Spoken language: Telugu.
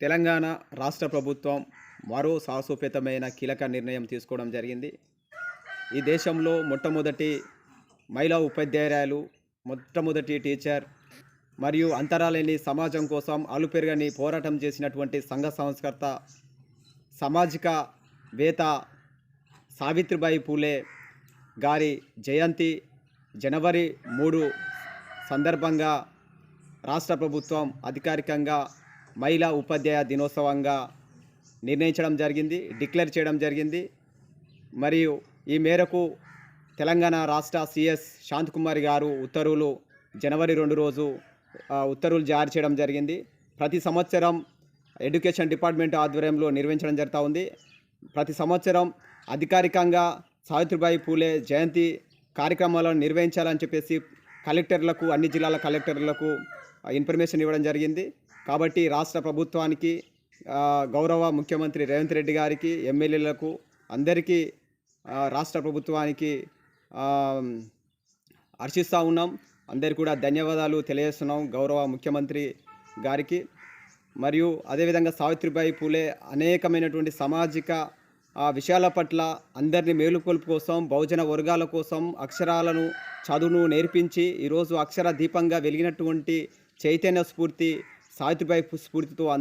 తెలంగాణ రాష్ట్ర ప్రభుత్వం మరో సాహసోపేతమైన కీలక నిర్ణయం తీసుకోవడం జరిగింది. ఈ దేశంలో మొట్టమొదటి మహిళా ఉపాధ్యాయురాలు మొట్టమొదటి టీచర్ మరియు అంతరాలేని సమాజం కోసం అలుపెరగని పోరాటం చేసినటువంటి సంఘ సంస్కర్త సామాజిక వేత సావిత్రిబాయి పూలే గారి జయంతి జనవరి మూడు సందర్భంగా రాష్ట్ర ప్రభుత్వం అధికారికంగా మహిళా ఉపాధ్యాయ దినోత్సవంగా నిర్ణయించడం జరిగింది డిక్లేర్ చేయడం జరిగింది. మరియు ఈ మేరకు తెలంగాణ రాష్ట్ర సిఎస్ శాంతకుమారి గారు ఉత్తర్వులు జనవరి రెండు రోజు ఉత్తర్వులు జారీ చేయడం జరిగింది. ప్రతి సంవత్సరం ఎడ్యుకేషన్ డిపార్ట్మెంట్ ఆధ్వర్యంలో నిర్వహించడం జరుగుతూ ఉంది. ప్రతి సంవత్సరం అధికారికంగా సావిత్రిబాయి పూలే జయంతి కార్యక్రమాలను నిర్వహించాలని చెప్పేసి కలెక్టర్లకు అన్ని జిల్లాల కలెక్టర్లకు ఇన్ఫర్మేషన్ ఇవ్వడం జరిగింది. కాబట్టి రాష్ట్ర ప్రభుత్వానికి గౌరవ ముఖ్యమంత్రి రేవంత్ రెడ్డి గారికి ఎమ్మెల్యేలకు అందరికీ రాష్ట్ర ప్రభుత్వానికి హర్షిస్తూ ఉన్నాం. అందరికీ కూడా ధన్యవాదాలు తెలియజేస్తున్నాం గౌరవ ముఖ్యమంత్రి గారికి. మరియు అదేవిధంగా సావిత్రిబాయి పూలే అనేకమైనటువంటి సామాజిక విషయాల పట్ల అందరినీ మేలుకొల్పు కోసం బహుజన వర్గాల కోసం అక్షరాలను చదువును నేర్పించి ఈరోజు అక్షర దీపంగా వెలిగినటువంటి చైతన్య స్ఫూర్తి సావిత్రిబాయి స్ఫూర్తితో